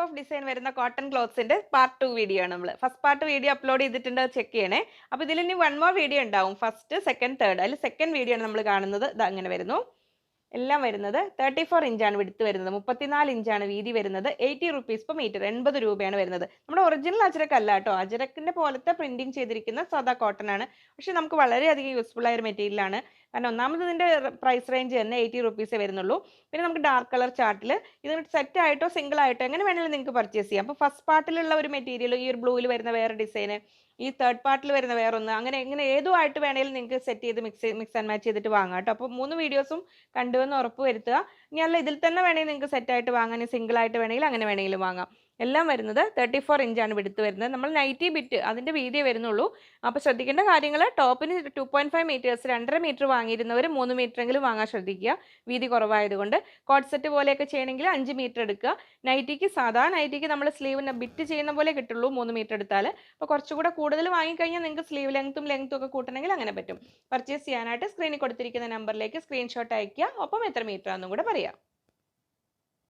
Type of design വരുന്ന cotton ക്ലോത്ത്സിന്റെ part two video ആണ് നമ്മൾ ഫസ്റ്റ് പാർട്ട് വീഡിയോ അപ്ലോഡ് ചെയ്തിട്ടുണ്ട് ചെക്ക് ചെയ്യണേ. അപ്പോൾ ഇതിൽ ഇനി വൺ മോർ വീഡിയോ ഉണ്ടാവും. ഫസ്റ്റ് സെക്കൻഡ് തേർഡ് അതിൽ സെക്കൻഡ് വീഡിയോ ആണ് നമ്മൾ കാണുന്നത്. ഇത് അങ്ങനെ വരുന്നു. എല്ലാം വരുന്നത് തേർട്ടി ഫോർ ഇഞ്ചാണ് വിടുത്ത് വരുന്നത്. മുപ്പത്തിനാല് ഇഞ്ചാണ് വീതി വരുന്നത്. എയ്റ്റി റുപ്പീസ് പെർ മീറ്റർ എൺപത് രൂപയാണ് വരുന്നത്. നമ്മുടെ ഒറിജിനൽ അജരക്ക് അല്ല കേട്ടോ. അജരക്കിന്റെ പോലത്തെ പ്രിന്റിങ് ചെയ്തിരിക്കുന്ന സാധാ കോട്ടൺ ആണ്. പക്ഷെ നമുക്ക് വളരെയധികം യൂസ്ഫുൾ ആയ ഒരു മെറ്റീരിയൽ ആണ്. കാരണം ഒന്നാമത് ഇതിന്റെ പ്രൈസ് റേഞ്ച് തന്നെ എയ്റ്റി റുപ്പീസേ വരുന്നുള്ളൂ. പിന്നെ നമുക്ക് ഡാർക്ക് കളർ ചാർട്ടിൽ ഇത് സെറ്റ് ആയിട്ടോ സിംഗിൾ ആയിട്ടോ എങ്ങനെ വേണമെങ്കിലും നിങ്ങൾക്ക് പർച്ചേസ് ചെയ്യാം. അപ്പോൾ ഫസ്റ്റ് പാർട്ടിലുള്ള ഒരു മെറ്റീരിയൽ ഈ ഒരു ബ്ലൂവിൽ വരുന്ന വേറെ ഡിസൈൻ ഈ തേർഡ് പാർട്ടിൽ വരുന്ന വേറൊന്ന് അങ്ങനെ എങ്ങനെ ഏതുമായിട്ട് വേണമെങ്കിലും നിങ്ങൾക്ക് സെറ്റ് ചെയ്ത് മിക്സ് മിക്സ് ആൻഡ് മാച്ച് ചെയ്തിട്ട് വാങ്ങാം കേട്ടോ. അപ്പോൾ മൂന്ന് വീഡിയോസും കണ്ടുവെന്ന് ഉറപ്പ് വരുത്തുക. ഇനി അല്ല ഇതിൽ തന്നെ വേണമെങ്കിൽ നിങ്ങൾക്ക് സെറ്റായിട്ട് വാങ്ങാൻ സിംഗിൾ ആയിട്ട് വേണമെങ്കിൽ അങ്ങനെ വേണമെങ്കിലും വാങ്ങാം. എല്ലാം വരുന്നത് തേർട്ടി ഫോർ ഇഞ്ചാണ് വിടുത്ത് വരുന്നത്. നമ്മൾ നൈറ്റി ബിറ്റ് അതിന്റെ വീതിയേ വരുന്നുള്ളൂ. അപ്പോൾ ശ്രദ്ധിക്കേണ്ട കാര്യങ്ങൾ ടോപ്പിന് ടു പോയിന്റ് ഫൈവ് മീറ്റേഴ്സ് രണ്ടര മീറ്റർ വാങ്ങിയിരുന്നവർ മൂന്ന് മീറ്ററെങ്കിലും വാങ്ങാൻ ശ്രദ്ധിക്കുക. വീതി കുറവായതുകൊണ്ട്. കോട്ട് സെറ്റ് പോലെയൊക്കെ ചെയ്യണമെങ്കിൽ അഞ്ച് മീറ്റർ എടുക്കുക. നൈറ്റിക്ക് സാധാ നൈറ്റിക്ക് നമ്മൾ സ്ലീവിന് ബിറ്റ് ചെയ്യുന്ന പോലെ കിട്ടുള്ളൂ മൂന്ന് മീറ്റർ എടുത്താൽ അപ്പോൾ കുറച്ചുകൂടെ കൂടുതൽ വാങ്ങിക്കഴിഞ്ഞാൽ നിങ്ങൾക്ക് സ്ലീവ് ലെങ്ത്തും ലെങ്ത്തും ഒക്കെ കൂട്ടണമെങ്കിൽ അങ്ങനെ പറ്റും. പർച്ചേസ് ചെയ്യാനായിട്ട് സ്ക്രീനിൽ കൊടുത്തിരിക്കുന്ന നമ്പറിലേക്ക് സ്ക്രീൻഷോട്ട് അയക്കുക ഒപ്പം എത്ര മീറ്റർ ആണെന്നും കൂടെ പറയാം.